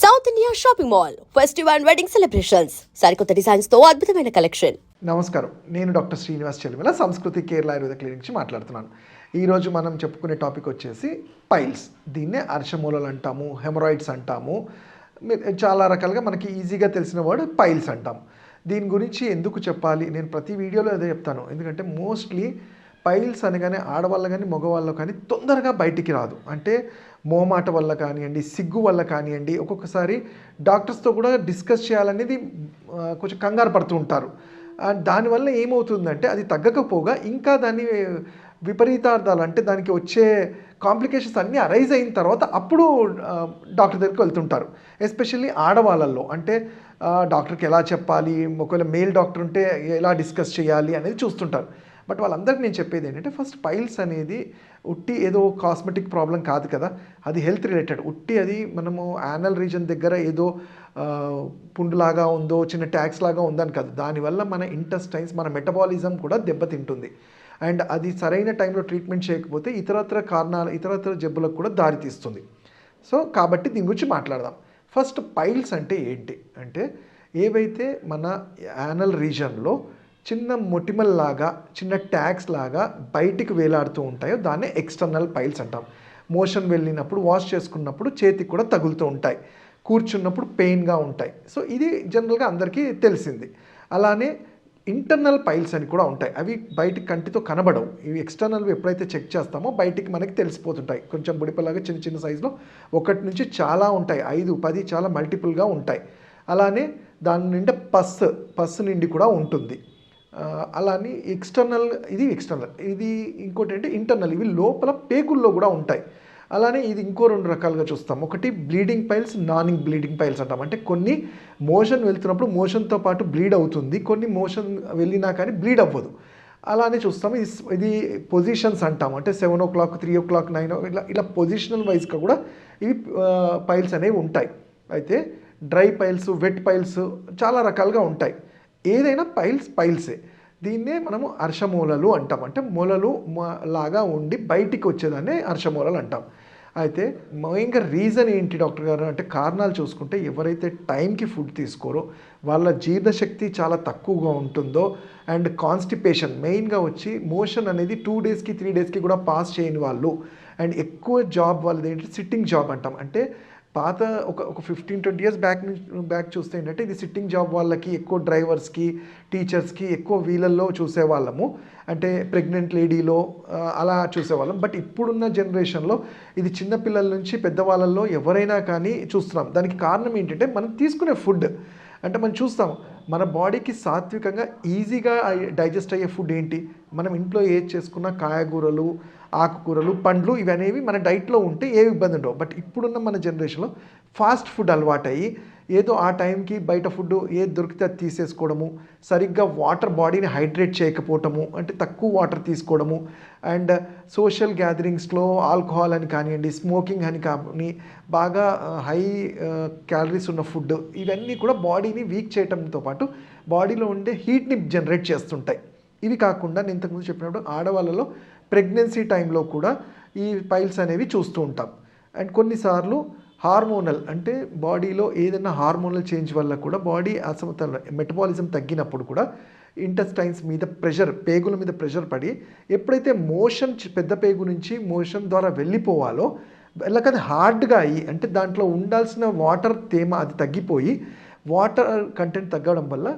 South India Shopping Mall festive and wedding celebrations సరికొత్త designs తో అద్భుతమైన కలెక్షన్ నమస్కారం నేను డాక్టర్ శ్రీనివాస్ చెలిమిల సంస్కృతి కేరళ ఆయుర్వేద క్లినిక్ నుంచి మాట్లాడుతున్నాను ఈరోజు మనం చెప్పుకునే టాపిక్ వచ్చేసి పైల్స్ దీన్నే అర్షమూలలు అంటాము హెమరాయిడ్స్ అంటాము చాలా రకాలుగా మనకి ఈజీగా తెలిసిన వర్డ్ పైల్స్ అంటాం దీని గురించి ఎందుకు చెప్పాలి నేను ప్రతి వీడియోలో ఏదో చెప్తాను ఎందుకంటే మోస్ట్లీ పైల్స్ అనగానే ఆడవాళ్ళు కానీ మగవాళ్ళు కానీ తొందరగా బయటికి రాదు అంటే మోమాట వల్ల కానివ్వండి సిగ్గు వల్ల కానివ్వండి ఒక్కొక్కసారి డాక్టర్స్తో కూడా డిస్కస్ చేయాలనేది కొంచెం కంగారు పడుతూ ఉంటారు దానివల్ల ఏమవుతుందంటే అది తగ్గకపోగా ఇంకా దాన్ని విపరీతార్థాలు అంటే దానికి వచ్చే కాంప్లికేషన్స్ అన్నీ అరైజ్ అయిన తర్వాత అప్పుడు డాక్టర్ దగ్గరికి వెళ్తుంటారు ఎస్పెషల్లీ ఆడవాళ్ళల్లో అంటే డాక్టర్కి ఎలా చెప్పాలి ఒకవేళ మేల్ డాక్టర్ ఉంటే ఎలా డిస్కస్ చేయాలి అనేది చూస్తుంటారు బట్ వాళ్ళందరికీ నేను చెప్పేది ఏంటంటే ఫస్ట్ పైల్స్ అనేది ఉట్టి ఏదో కాస్మెటిక్ ప్రాబ్లం కాదు కదా అది హెల్త్ రిలేటెడ్ ఉట్టి అది మనము యానల్ రీజన్ దగ్గర ఏదో పుండులాగా ఉందో చిన్న ట్యాక్స్ లాగా ఉందని కాదు దానివల్ల మన ఇంటస్టైన్స్ మన మెటబాలిజం కూడా దెబ్బతింటుంది అండ్ అది సరైన టైంలో ట్రీట్మెంట్ చేయకపోతే ఇతరత్ర కారణాలు ఇతరత్ర జబ్బులకు కూడా దారితీస్తుంది సో కాబట్టి దీని గురించి మాట్లాడదాం ఫస్ట్ పైల్స్ అంటే ఏంటి అంటే ఏవైతే మన యానల్ రీజన్లో చిన్న మొటిమల్లాగా చిన్న ట్యాగ్స్ లాగా బయటికి వేలాడుతూ ఉంటాయో దాన్ని ఎక్స్టర్నల్ పైల్స్ అంటాం మోషన్ వెళ్ళినప్పుడు వాష్ చేసుకున్నప్పుడు చేతికి కూడా తగులుతూ ఉంటాయి కూర్చున్నప్పుడు పెయిన్గా ఉంటాయి సో ఇది జనరల్గా అందరికీ తెలిసింది అలానే ఇంటర్నల్ పైల్స్ అని కూడా ఉంటాయి అవి బయటికి కంటితో కనబడవు ఇవి ఎక్స్టర్నల్ ఎప్పుడైతే చెక్ చేస్తామో బయటికి మనకి తెలిసిపోతుంటాయి కొంచెం బుడిపలాగా చిన్న చిన్న సైజులో ఒకటి నుంచి చాలా ఉంటాయి ఐదు పది చాలా మల్టిపుల్గా ఉంటాయి అలానే దాని నిండా పస్ పస్ నిండి కూడా ఉంటుంది అలా అని ఎక్స్టర్నల్ ఇది ఎక్స్టర్నల్ ఇది ఇంకోటి అంటే ఇంటర్నల్ ఇవి లోపల పేగుల్లో కూడా ఉంటాయి అలానే ఇది ఇంకో రెండు రకాలుగా చూస్తాం ఒకటి bleeding piles non bleeding piles అంటాం అంటే కొన్ని మోషన్ వెళ్తున్నప్పుడు మోషన్తో పాటు బ్లీడ్ అవుతుంది కొన్ని మోషన్ వెళ్ళినా కానీ బ్లీడ్ అవ్వదు అలానే చూస్తాం ఇది ఇది పొజిషన్స్ అంటాం అంటే seven o'clock three o'clock nine o ఇలా ఇలా పొజిషనల్ వైజ్గా కూడా ఇవి పైల్స్ అనేవి ఉంటాయి అయితే డ్రై పైల్స్ వెట్ పైల్స్ చాలా రకాలుగా ఉంటాయి ఏదైనా పైల్స్ పైల్సే దీన్నే మనము అర్షమూలలు అంటాం అంటే మూలలు లాగా ఉండి బయటికి వచ్చేదాన్ని అర్షమూలలు అంటాం అయితే మెయిన్గా రీజన్ ఏంటి డాక్టర్ గారు అంటే కారణాలు చూసుకుంటే ఎవరైతే టైంకి ఫుడ్ తీసుకోరో వాళ్ళ జీర్ణశక్తి చాలా తక్కువగా ఉంటుందో అండ్ కాన్స్టిపేషన్ మెయిన్గా వచ్చి మోషన్ అనేది టూ డేస్కి త్రీ డేస్కి కూడా పాస్ చేయని వాళ్ళు అండ్ ఎక్కువ జాబ్ వాళ్ళది ఏంటి సిట్టింగ్ జాబ్ అంటాం అంటే పాత ఒక ఒక fifteen twenty years back back చూస్తే ఏంటంటే ఇది సిట్టింగ్ జాబ్ వాళ్ళకి ఎక్కువ డ్రైవర్స్కి టీచర్స్కి ఎక్కువ వీళ్ళల్లో చూసేవాళ్ళము అంటే ప్రెగ్నెంట్ లేడీలో అలా చూసేవాళ్ళం బట్ ఇప్పుడున్న జనరేషన్లో ఇది చిన్నపిల్లల నుంచి పెద్దవాళ్ళల్లో ఎవరైనా కానీ చూస్తున్నాం దానికి కారణం ఏంటంటే మనం తీసుకునే ఫుడ్ అంటే మనం చూస్తాం మన బాడీకి సాత్వికంగా ఈజీగా డైజెస్ట్ అయ్యే ఫుడ్ ఏంటి మనం ఇంట్లో ఏది చేసుకున్న కాయగూరలు ఆకుకూరలు పండ్లు ఇవనేవి మన డైట్లో ఉంటే ఏ ఇబ్బంది ఉండవు బట్ ఇప్పుడున్న మన జనరేషన్లో ఫాస్ట్ ఫుడ్ అలవాటయ్యి ఏదో ఆ టైంకి బయట ఫుడ్ ఏది దొరికితే అది తీసేసుకోవడము సరిగ్గా వాటర్ బాడీని హైడ్రేట్ చేయకపోవటము అంటే తక్కువ వాటర్ తీసుకోవడము అండ్ సోషల్ గ్యాదరింగ్స్లో ఆల్కహాల్ అని కానివ్వండి స్మోకింగ్ అని కానీ బాగా హై క్యాలరీస్ ఉన్న ఫుడ్ ఇవన్నీ కూడా బాడీని వీక్ చేయటంతో పాటు బాడీలో ఉండే హీట్ని జనరేట్ చేస్తుంటాయి ఇవి కాకుండా నేను ఇంతకుముందు చెప్పినప్పుడు ఆడవాళ్ళలో ప్రెగ్నెన్సీ టైంలో కూడా ఈ పైల్స్ అనేవి చూస్తూ ఉంటాం అండ్ కొన్నిసార్లు హార్మోనల్ అంటే బాడీలో ఏదైనా హార్మోనల్ చేంజ్ వల్ల కూడా బాడీ అసమత మెటబాలిజం తగ్గినప్పుడు కూడా ఇంటెస్టైన్స్ మీద ప్రెషర్ పేగుల మీద ప్రెషర్ పడి ఎప్పుడైతే మోషన్ పెద్ద పేగు నుంచి మోషన్ ద్వారా వెళ్ళిపోవాలో వెళ్ళకది హార్డ్గా అయ్యి అంటే దాంట్లో ఉండాల్సిన వాటర్ తేమ అది తగ్గిపోయి వాటర్ కంటెంట్ తగ్గడం వల్ల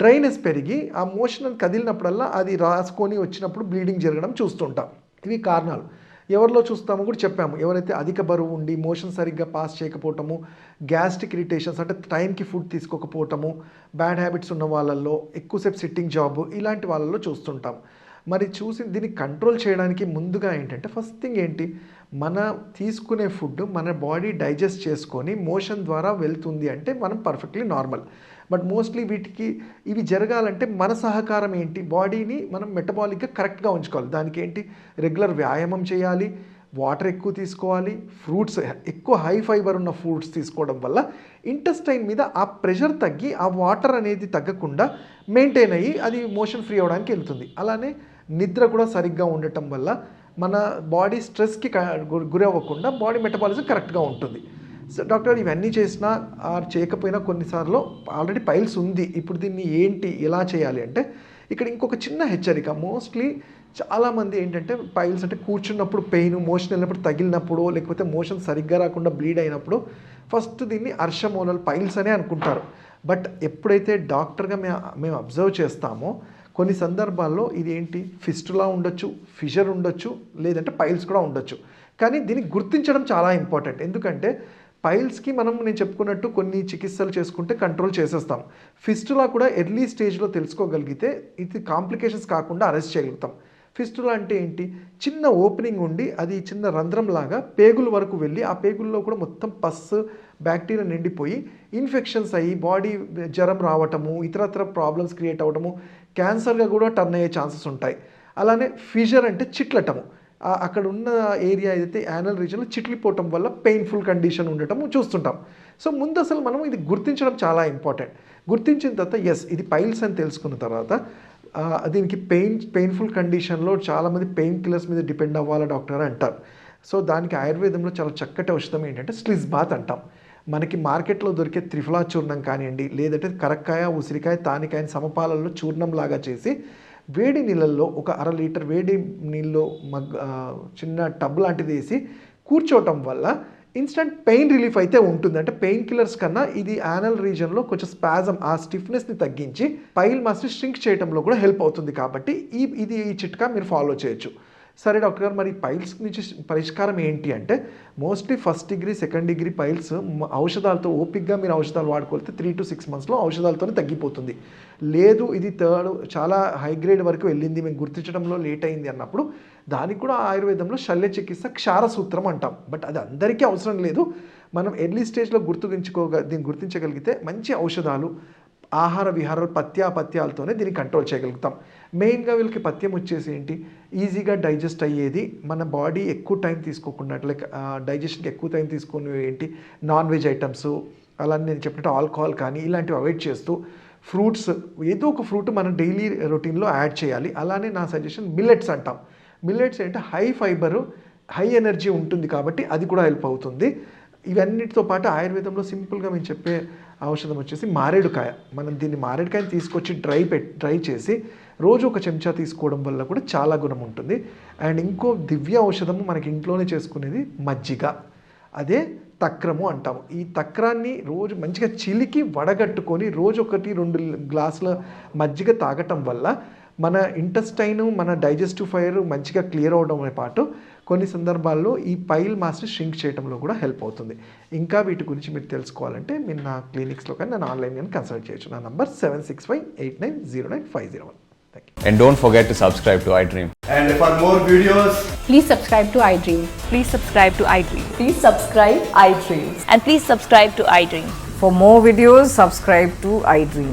డ్రైనెస్ పెరిగి ఆ మోషన్ కదిలినప్పుడల్లా అది రాసుకొని వచ్చినప్పుడు బ్లీడింగ్ జరగడం చూస్తుంటాం ఇవి కారణాలు ఎవరిలో చూస్తామో కూడా చెప్పాము ఎవరైతే అధిక బరువు ఉండి మోషన్ సరిగ్గా పాస్ చేయకపోవటము గ్యాస్ట్రిక్ ఇరిటేషన్స్ అంటే టైంకి ఫుడ్ తీసుకోకపోవటము బ్యాడ్ హ్యాబిట్స్ ఉన్న వాళ్ళల్లో ఎక్కువసేపు సిట్టింగ్ జాబ్ ఇలాంటి వాళ్ళల్లో చూస్తుంటాం మరి చూసి దీన్ని కంట్రోల్ చేయడానికి ముందుగా ఏంటంటే ఫస్ట్ థింగ్ ఏంటి మన తీసుకునే ఫుడ్ మన బాడీ డైజెస్ట్ చేసుకొని మోషన్ ద్వారా వెళ్తుంది అంటే మనం పర్ఫెక్ట్లీ నార్మల్ బట్ మోస్ట్లీ వీటికి ఇవి జరగాలంటే మన సహకారం ఏంటి బాడీని మనం మెటబాలిక్గా కరెక్ట్గా ఉంచుకోవాలి దానికి ఏంటి రెగ్యులర్ వ్యాయామం చేయాలి వాటర్ ఎక్కువ తీసుకోవాలి ఫ్రూట్స్ ఎక్కువ హై ఫైబర్ ఉన్న ఫ్రూట్స్ తీసుకోవడం వల్ల ఇంటెస్టైన్ మీద ఆ ప్రెషర్ తగ్గి ఆ వాటర్ అనేది తగ్గకుండా మెయింటైన్ అయ్యి అది మోషన్ ఫ్రీ అవడానికి వెళ్తుంది అలానే నిద్ర కూడా సరిగ్గా ఉండటం వల్ల మన బాడీ స్ట్రెస్కి గురి అవ్వకుండా బాడీ మెటబాలిజం కరెక్ట్గా ఉంటుంది సో డాక్టర్ ఇవన్నీ చేసినా ఆర్ చేయకపోయినా కొన్నిసార్లు ఆల్రెడీ పైల్స్ ఉంది ఇప్పుడు దీన్ని ఏంటి ఎలా చేయాలి అంటే ఇక్కడ ఇంకొక చిన్న హెచ్చరిక మోస్ట్లీ చాలామంది ఏంటంటే పైల్స్ అంటే కూర్చున్నప్పుడు పెయిన్ మోషన్ వెళ్ళినప్పుడు తగిలినప్పుడు లేకపోతే మోషన్ సరిగ్గా రాకుండా బ్లీడ్ అయినప్పుడు ఫస్ట్ దీన్ని అర్షమోనల్ పైల్స్ అనే అనుకుంటారు బట్ ఎప్పుడైతే డాక్టర్గా మేము మేము అబ్జర్వ్ చేస్తామో కొన్ని సందర్భాల్లో ఇదేంటి ఫిస్టులా ఉండొచ్చు ఫిషర్ ఉండొచ్చు లేదంటే పైల్స్ కూడా ఉండొచ్చు కానీ దీన్ని గుర్తించడం చాలా ఇంపార్టెంట్ ఎందుకంటే పైల్స్కి మనం నేను చెప్పుకున్నట్టు కొన్ని చికిత్సలు చేసుకుంటే కంట్రోల్ చేసేస్తాం ఫిస్టులా కూడా ఎర్లీ స్టేజ్లో తెలుసుకోగలిగితే ఇది కాంప్లికేషన్స్ కాకుండా అరెస్ట్ చేయగలుగుతాం ఫిస్టులా అంటే ఏంటి చిన్న ఓపెనింగ్ ఉండి అది చిన్న రంధ్రం లాగా పేగుల వరకు వెళ్ళి ఆ పేగుల్లో కూడా మొత్తం పస్ బ్యాక్టీరియా నిండిపోయి ఇన్ఫెక్షన్స్ అయ్యి బాడీ జ్వరం రావటము ఇతరత్ర ప్రాబ్లమ్స్ క్రియేట్ అవ్వటము క్యాన్సర్గా కూడా టర్న్ అయ్యే ఛాన్సెస్ ఉంటాయి అలానే ఫిజర్ అంటే చిట్లటము అక్కడ ఉన్న ఏరియా ఏదైతే యానల్ రీజన్లో చిట్లిపోవటం వల్ల పెయిన్ఫుల్ కండిషన్ ఉండటం చూస్తుంటాం సో ముందు అసలు మనం ఇది గుర్తించడం చాలా ఇంపార్టెంట్ గుర్తించిన తర్వాత ఎస్ ఇది పైల్స్ అని తెలుసుకున్న తర్వాత దీనికి పెయిన్ పెయిన్ఫుల్ కండిషన్లో చాలామంది పెయిన్ కిల్లర్స్ మీద డిపెండ్ అవ్వాలి డాక్టర్ అంటారు సో దానికి ఆయుర్వేదంలో చాలా చక్కటి ఔషధం ఏంటంటే స్లిజ్ బాత్ అంటాం మనకి మార్కెట్లో దొరికే త్రిఫలా చూర్ణం కానివ్వండి లేదంటే కరక్కాయ ఉసిరికాయ తానికాయని సమపాలల్లో చూర్ణం లాగా చేసి వేడి నీళ్ళల్లో ఒక అర లీటర్ వేడి నీళ్ళు మగ్ చిన్న టబ్ లాంటిది వేసి కూర్చోవటం వల్ల ఇన్స్టెంట్ పెయిన్ రిలీఫ్ అయితే ఉంటుంది అంటే పెయిన్ కిల్లర్స్ కన్నా ఇది యానల్ రీజన్లో కొంచెం స్పాజం ఆ స్టిఫ్నెస్ని తగ్గించి పైల్ మాస్ని స్ట్రింక్ చేయడంలో కూడా హెల్ప్ అవుతుంది కాబట్టి ఈ ఇది ఈ చిట్కా మీరు ఫాలో చేయొచ్చు సరే డాక్టర్ గారు మరి పైల్స్ నుంచి పరిష్కారం ఏంటి అంటే mostly first degree second degree piles ఔషధాలతో ఓపిక్గా మీరు ఔషధాలు వాడుకోవాలితే త్రీ టు సిక్స్ మంత్స్లో ఔషధాలతోనే తగ్గిపోతుంది లేదు ఇది థర్డ్ చాలా హై గ్రేడ్ వరకు వెళ్ళింది మేము గుర్తించడంలో లేట్ అయింది అన్నప్పుడు దానికి కూడా ఆయుర్వేదంలో శల్య చికిత్స క్షార సూత్రం అంటాం బట్ అది అందరికీ అవసరం లేదు మనం ఎర్లీ స్టేజ్లో గుర్తుగించుకోగ దీన్ని గుర్తించగలిగితే మంచి ఔషధాలు ఆహార విహారాలు పత్యాపత్యాలతోనే దీన్ని కంట్రోల్ చేయగలుగుతాం మెయిన్గా వీళ్ళకి పథ్యం వచ్చేసి ఏంటి ఈజీగా డైజెస్ట్ అయ్యేది మన బాడీ ఎక్కువ టైం తీసుకోకుండా లైక్ డైజెషన్కి ఎక్కువ టైం తీసుకుని ఏంటి నాన్ వెజ్ ఐటమ్స్ అలా నేను చెప్పినట్టు ఆల్కహాల్ కానీ ఇలాంటివి అవాయిడ్ చేస్తూ ఫ్రూట్స్ ఏదో ఒక ఫ్రూట్ మనం డైలీ రొటీన్లో యాడ్ చేయాలి అలానే నా సజెషన్ మిల్లెట్స్ అంటాం మిల్లెట్స్ ఏంటంటే హై ఫైబరు హై ఎనర్జీ ఉంటుంది కాబట్టి అది కూడా హెల్ప్ అవుతుంది ఇవన్నిటితో పాటు ఆయుర్వేదంలో సింపుల్గా మేము చెప్పే ఔషధం వచ్చేసి మారేడుకాయ మనం దీన్ని మారేడుకాయని తీసుకొచ్చి డ్రై పెట్ డ్రై చేసి రోజు ఒక చెంచా తీసుకోవడం వల్ల కూడా చాలా గుణం ఉంటుంది అండ్ ఇంకో దివ్య ఔషధము మనకి ఇంట్లోనే చేసుకునేది మజ్జిగ అదే తక్రము అంటాము ఈ తక్రాన్ని రోజు మంచిగా చిలికి వడగట్టుకొని రోజు ఒకటి రెండు గ్లాసుల మజ్జిగ తాగటం వల్ల మన ఇంటెస్టైన్ మన డైజెస్టివ్ ఫైర్ మంచిగా క్లియర్ అవడమే పాటు కొన్ని సందర్భాల్లో ఈ పైల్ మాస్ని షింక్ చేయడంలో కూడా హెల్ప్ అవుతుంది ఇంకా వీటి గురించి మీరు తెలుసుకోవాలంటే మీరు నా క్లినిక్స్లో కానీ నేను ఆన్లైన్ కానీ కన్సల్ట్ చేయొచ్చు నా number seven six five eight nine zero nine five zero one And don't forget to subscribe to iDream. And for more videos, please subscribe to iDream. Please subscribe to iDream. Please subscribe iDream. And please subscribe to iDream. For more videos, subscribe to iDream.